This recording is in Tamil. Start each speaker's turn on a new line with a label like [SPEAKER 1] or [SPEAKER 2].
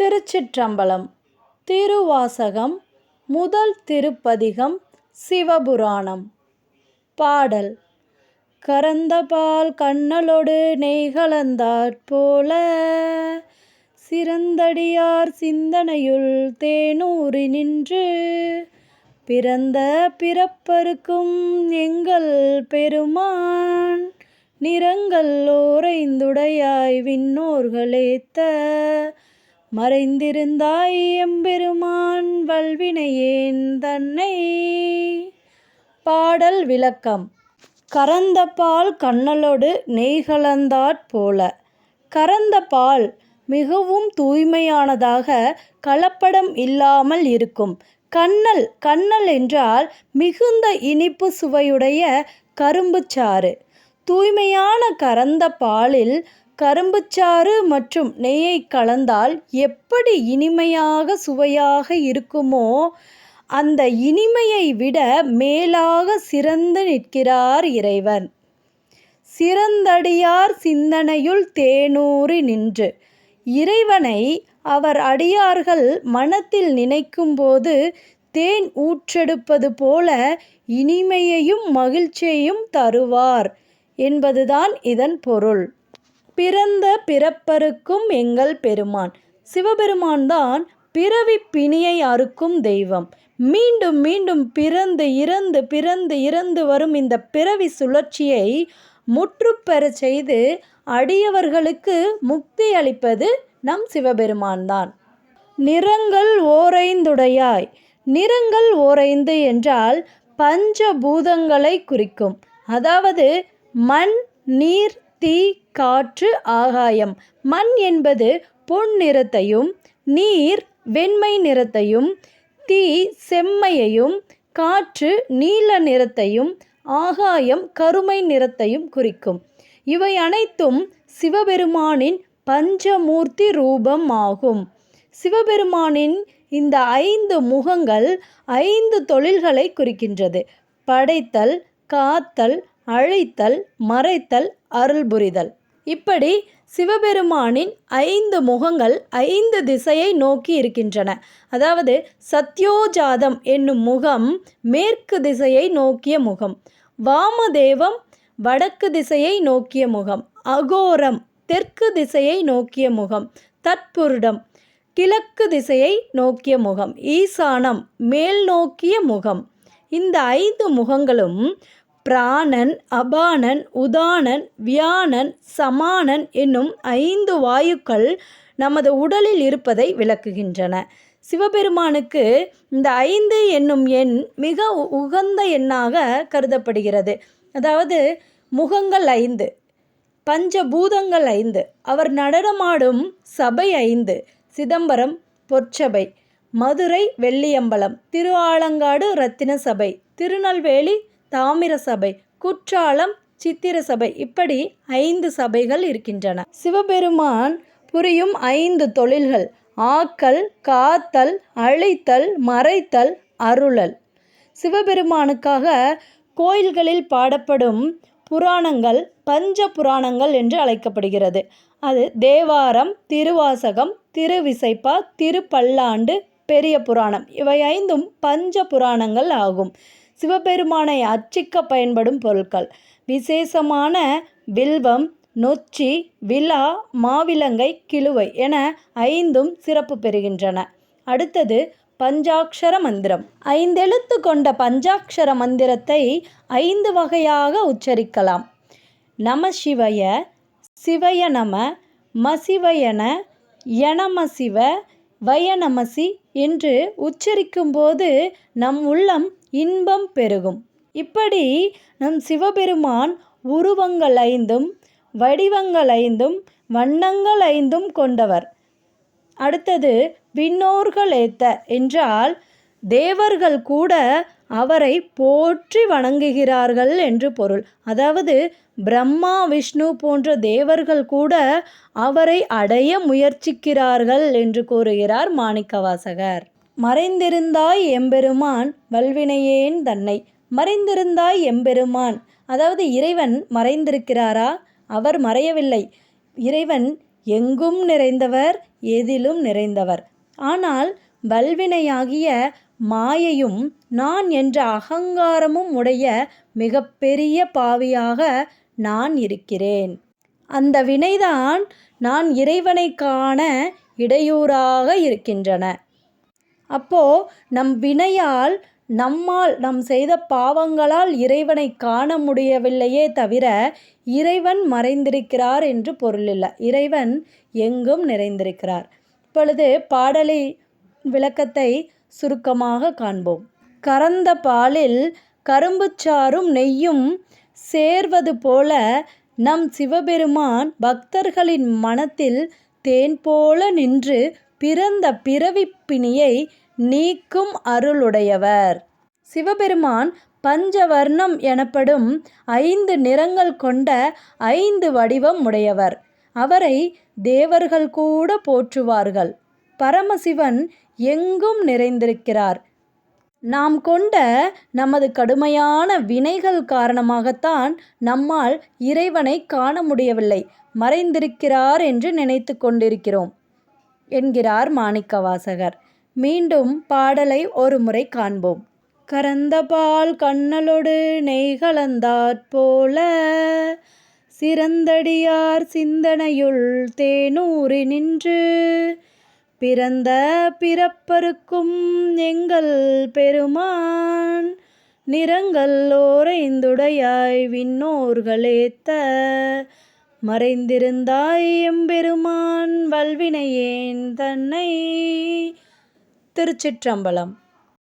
[SPEAKER 1] திருச்சிற்றம்பலம் திருவாசகம் முதல் திருப்பதிகம் சிவபுராணம். பாடல் கரந்தபால் கண்ணலோடு நெய்கலந்தாற் போல சிறந்தடியார் சிந்தனையுள் தேனூறி நின்று பிறந்த பிறப்பருக்கும் எங்கள் பெருமான் நிறங்கள் ஓரைந்துடையாய் விண்ணோர்களேத்த மறைந்திருந்தாய் எம்பெருமான் வல்வினையேன் தன்னை. பாடல் விளக்கம். கறந்த பால் கண்ணலோடு நெய்கலந்தாற் போல. கறந்த பால் மிகவும் தூய்மையானதாக கலப்படம் இல்லாமல் இருக்கும். கண்ணல் கண்ணல் என்றால் மிகுந்த இனிப்பு சுவையுடைய கரும்புச்சாறு. தூய்மையான கறந்த பாலில் கரும்புச்சாறு மற்றும் நெய்யை கலந்தால் எப்படி இனிமையாக சுவையாக இருக்குமோ அந்த இனிமையை விட மேலாக சிறந்து நிற்கிறார் இறைவன். சிறந்தடியார் சிந்தனையுள் தேனூறி நின்று. இறைவனை அவர் அடியார்கள் மனத்தில் நினைக்கும்போது தேன் ஊற்றெடுப்பது போல இனிமையையும் மகிழ்ச்சியையும் தருவார் என்பதுதான் இதன் பொருள். பிறந்த பிறப்பருக்கும் எங்கள் பெருமான். சிவபெருமான் தான் பிறவி பிணியை அறுக்கும் தெய்வம். மீண்டும் மீண்டும் பிறந்து இறந்து பிறந்து இறந்து வரும் இந்த பிறவி சுழற்சியை முற்றுப்பெற செய்து அடியவர்களுக்கு முக்தி அளிப்பது நம் சிவபெருமான் தான் நிறங்கள் ஓரைந்துடையாய். நிறங்கள் ஓரைந்து என்றால் பஞ்சபூதங்களை குறிக்கும். அதாவது மண் நீர் தீ காற்று ஆகாயம். மண் என்பது பொன் நிறத்தையும் நீர் வெண்மை நிறத்தையும் தீ செம்மையையும் காற்று நீல நிறத்தையும் ஆகாயம் கருமை நிறத்தையும் குறிக்கும். இவை அனைத்தும் சிவபெருமானின் பஞ்சமூர்த்தி ரூபம் ஆகும் சிவபெருமானின் இந்த ஐந்து முகங்கள் ஐந்து தொழில்களை குறிக்கின்றது. படைத்தல் காத்தல் அழித்தல் மறைத்தல் அருள் புரிதல். இப்படி சிவபெருமானின் ஐந்து முகங்கள் ஐந்து திசையை நோக்கி இருக்கின்றன. அதாவது சத்யோஜாதம் என்னும் முகம் மேற்கு திசையை நோக்கிய முகம் வாமதேவம் வடக்கு திசையை நோக்கிய முகம் அகோரம் தெற்கு திசையை நோக்கிய முகம் தற்புருடம் கிழக்கு திசையை நோக்கிய முகம் ஈசானம் மேல் நோக்கிய முகம். இந்த ஐந்து முகங்களும் பிராணன் அபானன் உதானன் வியானன் சமானன் என்னும் ஐந்து வாயுக்கள் நமது உடலில் இருப்பதை விளக்குகின்றன. சிவபெருமானுக்கு இந்த ஐந்து என்னும் எண் மிக உகந்த எண்ணாக கருதப்படுகிறது. அதாவது முகங்கள் ஐந்து பஞ்சபூதங்கள் ஐந்து அவர் நடனமாடும் சபை ஐந்து சிதம்பரம் பொற்சபை மதுரை வெள்ளியம்பலம் திருஆலங்காடு ரத்தின சபை திருநெல்வேலி தாமிர சபை குற்றாலம் சித்திர சபை இப்படி ஐந்து சபைகள் இருக்கின்றன. சிவபெருமான் புரியும் ஐந்து தொழில்கள் ஆக்கல் காத்தல் அழித்தல் மறைத்தல் அருளல். சிவபெருமானுக்காக கோயில்களில் பாடப்படும் புராணங்கள் பஞ்ச புராணங்கள் என்று அழைக்கப்படுகிறது. அது தேவாரம் திருவாசகம் திருவிசைப்பா திருப்பல்லாண்டு பெரிய புராணம். இவை ஐந்தும் பஞ்ச புராணங்கள் ஆகும். சிவபெருமானை அர்ச்சிக்க பயன்படும் பொருட்கள். விசேஷமான வில்வம் நொச்சி விழா மாவிலங்கை கிழுவை என ஐந்தும் சிறப்பு பெறுகின்றன. அடுத்தது பஞ்சாட்சர மந்திரம். ஐந்தெழுத்து கொண்ட பஞ்சாட்சர மந்திரத்தை ஐந்து வகையாக உச்சரிக்கலாம். நம சிவய சிவய நம மசிவயன யனமசிவ வயநமசி என்று உச்சரிக்கும்போது நம் உள்ளம் இன்பம் பெருகும். இப்படி நம் சிவபெருமான் உருவங்கள் ஐந்தும் வடிவங்கள் ஐந்தும் வண்ணங்கள் ஐந்தும் கொண்டவர். அடுத்தது விண்ணோர்கள் ஏத்த என்றால் தேவர்கள் கூட அவரை போற்றி வணங்குகிறார்கள் என்று பொருள். அதாவது பிரம்மா விஷ்ணு போன்ற தேவர்கள் கூட அவரை அடைய முயற்சிக்கிறார்கள் என்று கூறுகிறார் மாணிக்கவாசகர். மறைந்திருந்தாய் எம்பெருமான் வல்வினையேன் தன்னை. மறைந்திருந்தாய் எம்பெருமான். அதாவது இறைவன் மறைந்திருக்கிறாரா? அவர் மறையவில்லை. இறைவன் எங்கும் நிறைந்தவர் எதிலும் நிறைந்தவர். ஆனால் வல்வினையாகிய மாயையும் நான் என்ற அகங்காரமும் உடைய மிகப்பெரிய பாவியாக நான் இருக்கிறேன். அந்த வினைதான் நான் இறைவனை காண இடையூறாக இருக்கின்றன. அப்போது நம் வினையால் நம்மால் நம் செய்த பாவங்களால் இறைவனை காண முடியவில்லையே தவிர இறைவன் மறைந்திருக்கிறார் என்று பொருளில்லை இறைவன் எங்கும் நிறைந்திருக்கிறார். இப்பொழுது பாடலை விளக்கத்தை சுருக்கமாக காண்போம். கறந்த பாலில் கரும்புச்சாறும் நெய்யும் சேர்வது போல நம் சிவபெருமான் பக்தர்களின் மனத்தில் தேன் போல நின்று பிறந்த பிறவிப்பிணியை நீக்கும் அருளுடையவர். சிவபெருமான் பஞ்சவர்ணம் எனப்படும் ஐந்து நிறங்கள் கொண்ட ஐந்து வடிவம் உடையவர். அவரை தேவர்கள் கூட போற்றுவார்கள். பரமசிவன் எங்கும் நிறைந்திருக்கிறார். நாம் கொண்ட நமது கடுமையான வினைகள் காரணமாகத்தான் நம்மால் இறைவனை காண முடியவில்லை. மறைந்திருக்கிறார் என்று நினைத்து கொண்டிருக்கிறோம். என்கிறார் மாணிக்கவாசகர். மீண்டும் பாடலை ஒரு முறை காண்போம். கரந்த பால் கண்ணலொடு நெய் கலந்தாற்போல சிறந்தடியார் சிந்தனையுள் தேனூறி நின்று பிறந்த பிறப்பருக்கும் எங்கள் பெருமான் நிறங்கள் ஓரைந்துடையாய் விண்ணோர்களேத்த மறைந்திருந்தாய் எம்பெருமான் வல்வினையேன் தன்னை. திருச்சிற்றம்பலம்.